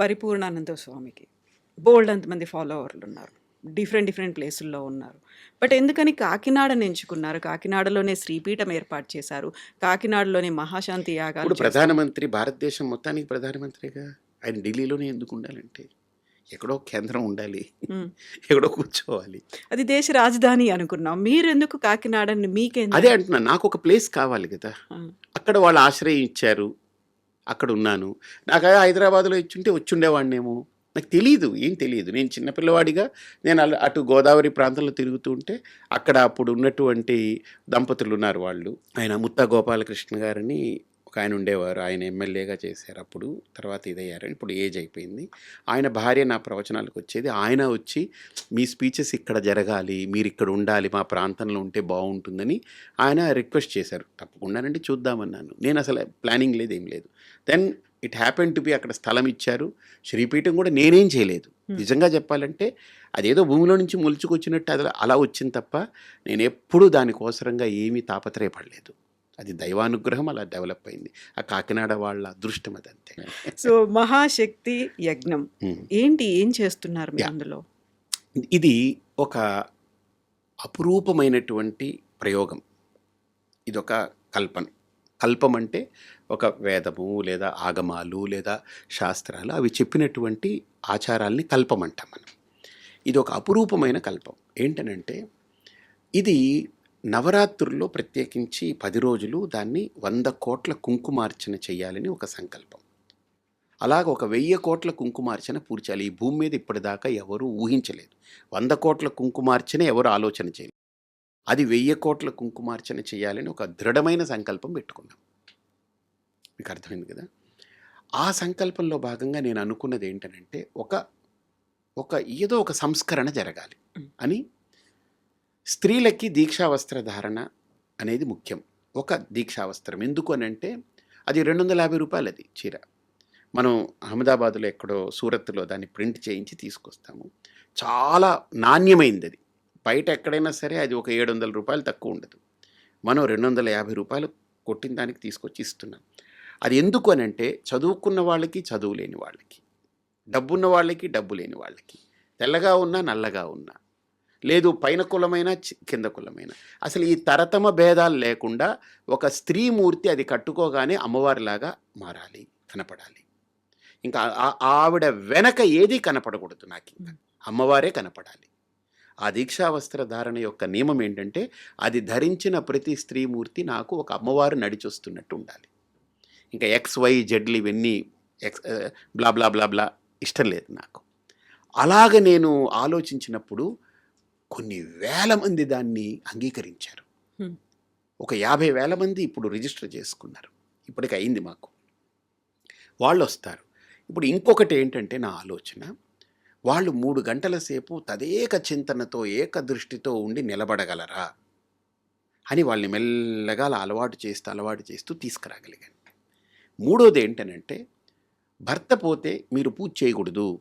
పరిపూర్ణానంద స్వామికి. బోల్డ్ అంతమంది ఫాలోవర్లు ఉన్నారు. డిఫరెంట్ డిఫరెంట్ ప్లేసుల్లో ఉన్నారు. బట్ ఎందుకని కాకినాడని ఎంచుకున్నారు? కాకినాడలోనే శ్రీపీఠం ఏర్పాటు చేశారు. కాకినాడలోనే మహాశాంతి యాగాలు. ప్రధానమంత్రి భారతదేశం మొత్తానికి ప్రధానమంత్రిగా ఆయన ఢిల్లీలోనే ఎందుకు ఉండాలంటే? ఎక్కడో కేంద్రం ఉండాలి. ఎక్కడో కూర్చోవాలి. అది దేశ రాజధాని అనుకున్నాం. మీరు ఎందుకు కాకినాడని మీకేం అదే అంటున్నా. నాకు ఒక ప్లేస్ కావాలి కదా. అక్కడ వాళ్ళు ఆశ్రయం ఇచ్చారు అక్కడ ఉన్నాను నాకు అదే హైదరాబాద్లో ఇచ్చుంటే వచ్చుండేవాడినేమో. నాకు తెలియదు ఏం తెలియదు నేను చిన్నపిల్లవాడిగా నేను అటు గోదావరి ప్రాంతంలో తిరుగుతూ ఉంటే అక్కడ అప్పుడు ఉన్నటువంటి దంపతులు ఉన్నారు వాళ్ళు. ఆయన ముత్తా గోపాలకృష్ణ గారని ఒక ఆయన ఉండేవారు ఆయన ఎమ్మెల్యేగా చేశారు అప్పుడు తర్వాత ఇదయ్యారు. ఇప్పుడు ఏజ్ అయిపోయింది. ఆయన భార్య నా ప్రవచనాలకు వచ్చేది. ఆయన వచ్చి మీ స్పీచెస్ ఇక్కడ జరగాలి మీరు ఇక్కడ ఉండాలి మా ప్రాంతంలో ఉంటే బాగుంటుందని ఆయన రిక్వెస్ట్ చేశారు. తప్పకుండానండి చూద్దామన్నాను. నేను అసలు ప్లానింగ్ లేదు ఏం లేదు. Then it happen to be అక్కడ స్థలం ఇచ్చారు. శ్రీపీఠం కూడా నేనేం చేయలేదు. నిజంగా చెప్పాలంటే అదేదో భూమిలో నుంచి మొలుచుకొచ్చినట్టు అది అలా వచ్చింది తప్ప నేను ఎప్పుడూ దానికోసరంగా ఏమీ తాపత్రయపడలేదు. అది దైవానుగ్రహం అలా డెవలప్ అయింది. ఆ కాకినాడ వాళ్ళ అదృష్టం అది అంతే సో మహాశక్తి యజ్ఞం. ఏంటి? ఏం చేస్తున్నారు. అందులో? ఇది ఒక అపురూపమైనటువంటి ప్రయోగం. ఇది ఒక కల్పన. కల్పం అంటే ఒక వేదము లేదా ఆగమాలు లేదా శాస్త్రాలు అవి చెప్పినటువంటి ఆచారాల్ని కల్పం అంటాం మనం. ఇది ఒక అపురూపమైన కల్పం. ఏంటనంటే ఇది నవరాత్రుల్లో ప్రత్యేకించి పది రోజులు దాన్ని వంద కోట్ల కుంకుమార్చన చేయాలని ఒక సంకల్పం. అలాగ ఒక వెయ్యి కోట్ల కుంకుమార్చన పూర్చాలి. ఈ భూమి మీద ఇప్పటిదాకా ఎవరు ఊహించలేదు. వంద కోట్ల కుంకుమార్చన ఎవరు ఆలోచన చేయలేదు. అది వెయ్యి కోట్ల కుంకుమార్చన చేయాలని ఒక దృఢమైన సంకల్పం పెట్టుకున్నాం. మీకు అర్థమైంది కదా? ఆ సంకల్పంలో భాగంగా నేను అనుకున్నది ఏంటనంటే ఒక ఒక ఏదో ఒక సంస్కరణ జరగాలి అని స్త్రీలకి దీక్షావస్త్ర ధారణ అనేది ముఖ్యం. ఒక దీక్షావస్త్రం ఎందుకు అని అంటే అది రెండు వందల యాభై రూపాయలు అది చీర. మనం అహ్మదాబాద్లో ఎక్కడో సూరత్లో దాన్ని ప్రింట్ చేయించి తీసుకొస్తాము. చాలా నాణ్యమైంది అది బయట ఎక్కడైనా సరే అది ఒక ఏడు వందల రూపాయలు తక్కువ ఉండదు. మనం రెండు వందల యాభై రూపాయలు కొట్టిన దానికి తీసుకొచ్చి ఇస్తున్నాం. అది ఎందుకు అని అంటే చదువుకున్న వాళ్ళకి చదువు లేని వాళ్ళకి డబ్బున్న వాళ్ళకి డబ్బు లేని వాళ్ళకి తెల్లగా ఉన్నా నల్లగా ఉన్నా లేదు పైన కులమైన కింద కులమైన. అసలు ఈ తరతమ భేదాలు లేకుండా ఒక స్త్రీ మూర్తి అది కట్టుకోగానే అమ్మవారిలాగా మారాలి కనపడాలి. ఇంకా ఆవిడ వెనక ఏది కనపడకూడదు నాకు ఇంకా. అమ్మవారే కనపడాలి. ఆ దీక్షావస్త్ర ధారణ యొక్క నియమం ఏంటంటే అది ధరించిన ప్రతి స్త్రీమూర్తి నాకు ఒక అమ్మవారు నడిచొస్తున్నట్టు ఉండాలి. ఇంకా ఎక్స్ వై జెడ్లు ఇవన్నీ ఎక్స్ బ్లా బ్లా బ్లా బ్లా ఇష్టం లేదు నాకు. అలాగ నేను ఆలోచించినప్పుడు కొన్ని వేల మంది దాన్ని అంగీకరించారు. ఒక యాభై వేల మంది ఇప్పుడు రిజిస్టర్ చేసుకున్నారు. ఇప్పటికి అయింది మాకు. వాళ్ళు వస్తారు ఇప్పుడు ఇంకొకటి ఏంటంటే నా ఆలోచన వాళ్ళు మూడు గంటల సేపు తదేక చింతనతో ఏక దృష్టితో ఉండి నిలబడగలరా? అని వాళ్ళని మెల్లగా అలా అలవాటు చేస్తూ అలవాటు చేస్తూ తీసుకురాగలిగాను. మూడోది ఏంటనంటే భర్త పోతే మీరు పూజ చేయకూడదు.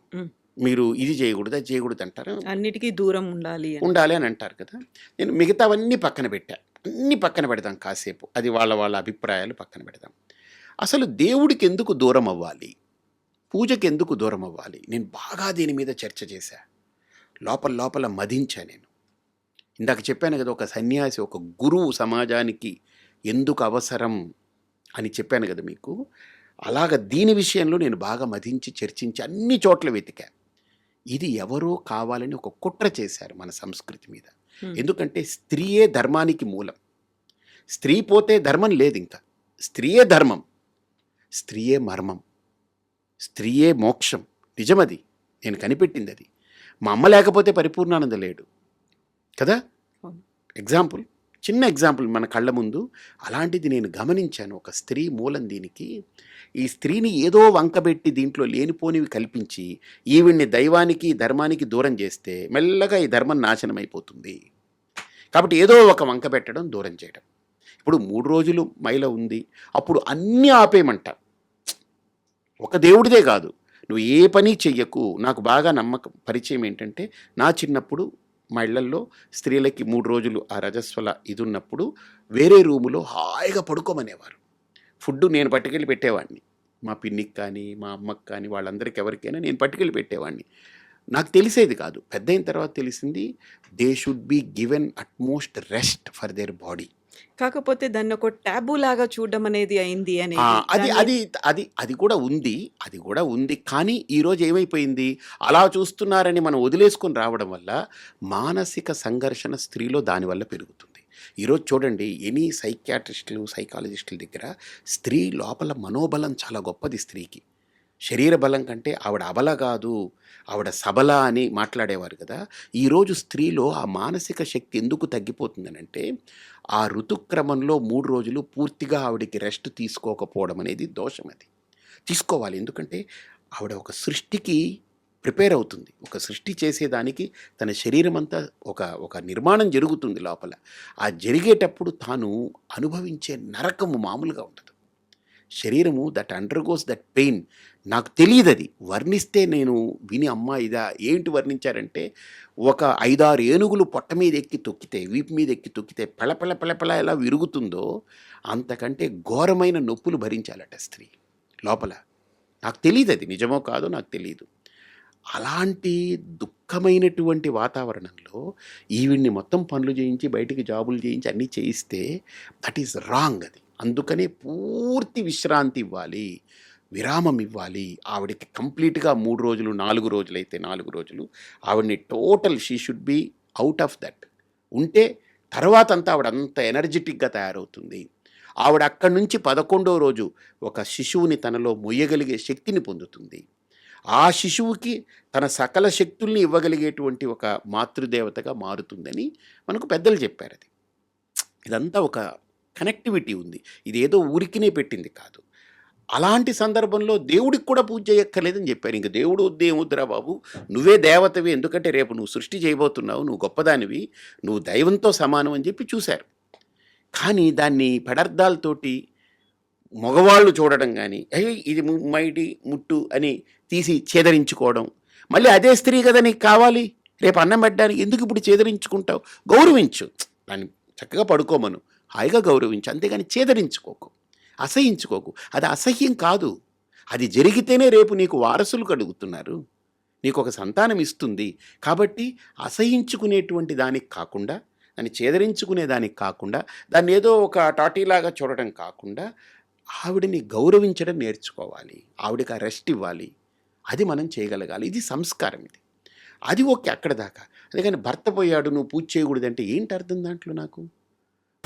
మీరు ఇది చేయకూడదు అది చేయకూడదు అంటారు. అన్నిటికీ దూరం ఉండాలి. ఉండాలి అని అంటారు కదా. నేను మిగతావన్నీ పక్కన పెట్టా. అన్నీ పక్కన పెడదాం కాసేపు. అది వాళ్ళ వాళ్ళ అభిప్రాయాలు పక్కన పెడదాం. అసలు దేవుడికి ఎందుకు దూరం అవ్వాలి? పూజకి ఎందుకు దూరం అవ్వాలి? నేను బాగా దీని మీద చర్చ చేశా. లోపల లోపల మదించా నేను. ఇందాక చెప్పాను కదా ఒక సన్యాసి ఒక గురువు సమాజానికి ఎందుకు అవసరం అని చెప్పాను కదా మీకు. అలాగ దీని విషయంలో నేను బాగా మదించి చర్చించి అన్ని చోట్ల వెతికా. ఇది ఎవరో కావాలని ఒక కుట్ర చేశారు మన సంస్కృతి మీద. ఎందుకంటే స్త్రీయే ధర్మానికి మూలం. స్త్రీ పోతే ధర్మం లేదు ఇంకా. స్త్రీయే ధర్మం. స్త్రీయే మర్మం. స్త్రీయే మోక్షం. నిజమది. నేను కనిపెట్టింది అది మా అమ్మ లేకపోతే పరిపూర్ణానంద లేడు. కదా. ఎగ్జాంపుల్ చిన్న ఎగ్జాంపుల్ మన కళ్ళ ముందు. అలాంటిది నేను గమనించాను. ఒక స్త్రీ మూలం దీనికి. ఈ స్త్రీని ఏదో వంకబెట్టి దీంట్లో లేనిపోనివి కల్పించి ఈవిడ్ని దైవానికి ధర్మానికి దూరం చేస్తే మెల్లగా ఈ ధర్మం నాశనం అయిపోతుంది కాబట్టి ఏదో ఒక వంక పెట్టడం దూరం చేయడం. ఇప్పుడు మూడు రోజులు మైల ఉంది. అప్పుడు అన్నీ ఆపేయమంట. ఒక దేవుడిదే కాదు. నువ్వు ఏ పని చెయ్యకు. నాకు బాగా నమ్మకం పరిచయం ఏంటంటే నా చిన్నప్పుడు మా ఇళ్ళల్లో స్త్రీలకి మూడు రోజులు ఆ రజస్వల ఇది ఉన్నప్పుడు వేరే రూములో హాయిగా పడుకోమనేవారు. ఫుడ్ నేను పట్టుకెళ్ళి పెట్టేవాడిని. మా పిన్నికి కానీ మా అమ్మకి కానీ వాళ్ళందరికీ ఎవరికైనా నేను పట్టుకెళ్ళి పెట్టేవాడిని. నాకు తెలిసేది కాదు. పెద్ద అయిన తర్వాత తెలిసింది they should be given utmost rest for their body. కాకపోతే దాన్ని ఒక టాబు లాగా చూడడం అనేది అయింది అని ఆ, అది అది అది అది కూడా ఉంది అది కూడా ఉంది. కానీ ఈరోజు ఏమైపోయింది? అలా చూస్తున్నారని మనం వదిలేసుకొని రావడం వల్ల మానసిక సంఘర్షణ స్త్రీలో దానివల్ల పెరుగుతుంది. ఈరోజు చూడండి ఎనీ సైకియాట్రిస్టులు సైకాలజిస్టుల దగ్గర స్త్రీ లోపల మనోబలం చాలా గొప్పది స్త్రీకి. శరీర బలం కంటే ఆవిడ అబల కాదు ఆవిడ సబల అని మాట్లాడేవారు కదా. ఈరోజు స్త్రీలో ఆ మానసిక శక్తి ఎందుకు తగ్గిపోతుందనంటే ఆ ఋతుక్రమంలో మూడు రోజులు పూర్తిగా ఆవిడకి రెస్ట్ తీసుకోకపోవడం అనేది దోషం అది. తీసుకోవాలి. ఎందుకంటే ఆవిడ ఒక సృష్టికి ప్రిపేర్ అవుతుంది. ఒక సృష్టి చేసేదానికి తన శరీరం అంతా ఒక ఒక నిర్మాణం జరుగుతుంది లోపల. ఆ జరిగేటప్పుడు తాను అనుభవించే నరకము మామూలుగా ఉంటుంది. శరీరము దట్ అండర్గోస్ దట్ పెయిన్ నాకు తెలియదు అది. వర్ణిస్తే నేను విని అమ్మ ఇదా ఏంటి వర్ణించారంటే ఒక ఐదారు ఏనుగులు పొట్ట మీద ఎక్కి తొక్కితే వీపు మీద ఎక్కి తొక్కితే పెళపెళ పెళపెళ ఎలా విరుగుతుందో అంతకంటే ఘోరమైన నొప్పులు భరించాలట స్త్రీ లోపల. నాకు తెలియదు అది. నిజమో కాదో నాకు తెలియదు. అలాంటి దుఃఖమైనటువంటి వాతావరణంలో ఈవిడ్ని మొత్తం పనులు చేయించి బయటికి జాబులు చేయించి అన్నీ చేయిస్తే దట్ ఈస్ రాంగ్ అది. అందుకనే పూర్తి విశ్రాంతి ఇవ్వాలి విరామం ఇవ్వాలి. ఆవిడకి కంప్లీట్గా మూడు రోజులు నాలుగు రోజులు అయితే నాలుగు రోజులు ఆవిడని total she should be out of that. ఉంటే తర్వాత అంతా ఆవిడ అంత ఎనర్జెటిక్గా తయారవుతుంది. ఆవిడ అక్కడి నుంచి పదకొండో రోజు ఒక శిశువుని తనలో మొయ్యగలిగే శక్తిని పొందుతుంది. ఆ శిశువుకి తన సకల శక్తుల్ని ఇవ్వగలిగేటువంటి ఒక మాతృదేవతగా మారుతుందని మనకు పెద్దలు చెప్పారు అది ఇదంతా ఒక కనెక్టివిటీ ఉంది. ఇదేదో ఊరికినే పెట్టింది కాదు. అలాంటి సందర్భంలో దేవుడికి కూడా పూజ చేయక్కర్లేదని చెప్పారు ఇంక దేవుడు వద్దు బాబు? నువ్వే దేవతవి ఎందుకంటే రేపు నువ్వు సృష్టి చేయబోతున్నావు నువ్వు గొప్పదానివి నువ్వు దైవంతో సమానం అని చెప్పి చూశారు. కానీ దాన్ని పెడార్థాలతోటి మగవాళ్ళు చూడడం కానీ అయ్యో ఇది మైటి ముట్టు అని తీసి చేదరించుకోవడం మళ్ళీ అదే స్త్రీ కదా నీకు కావాలి? రేపు అన్నం పెట్టడానికి ఎందుకు ఇప్పుడు చేదరించుకుంటావు? గౌరవించు. దాన్ని చక్కగా పడుకోమను. హాయిగా గౌరవించు అంతేగాని చేదరించుకోకు అసహించుకోకు. అది అసహ్యం కాదు. అది జరిగితేనే రేపు నీకు వారసులు కడుగుతున్నారు నీకు ఒక సంతానం ఇస్తుంది. కాబట్టి అసహించుకునేటువంటి దానికి కాకుండా దాన్ని చేదరించుకునే దానికి కాకుండా దాన్ని ఏదో ఒక టాటీలాగా చూడటం కాకుండా ఆవిడని గౌరవించడం నేర్చుకోవాలి. ఆవిడకి ఆ రెస్ట్ ఇవ్వాలి. అది మనం చేయగలగాలి. ఇది సంస్కారం ఇది. అది ఓకే అక్కడ దాకా. అందుకని భర్త పోయాడు నువ్వు పూజ చేయకూడదంటే ఏంటి అర్థం దాంట్లో నాకు?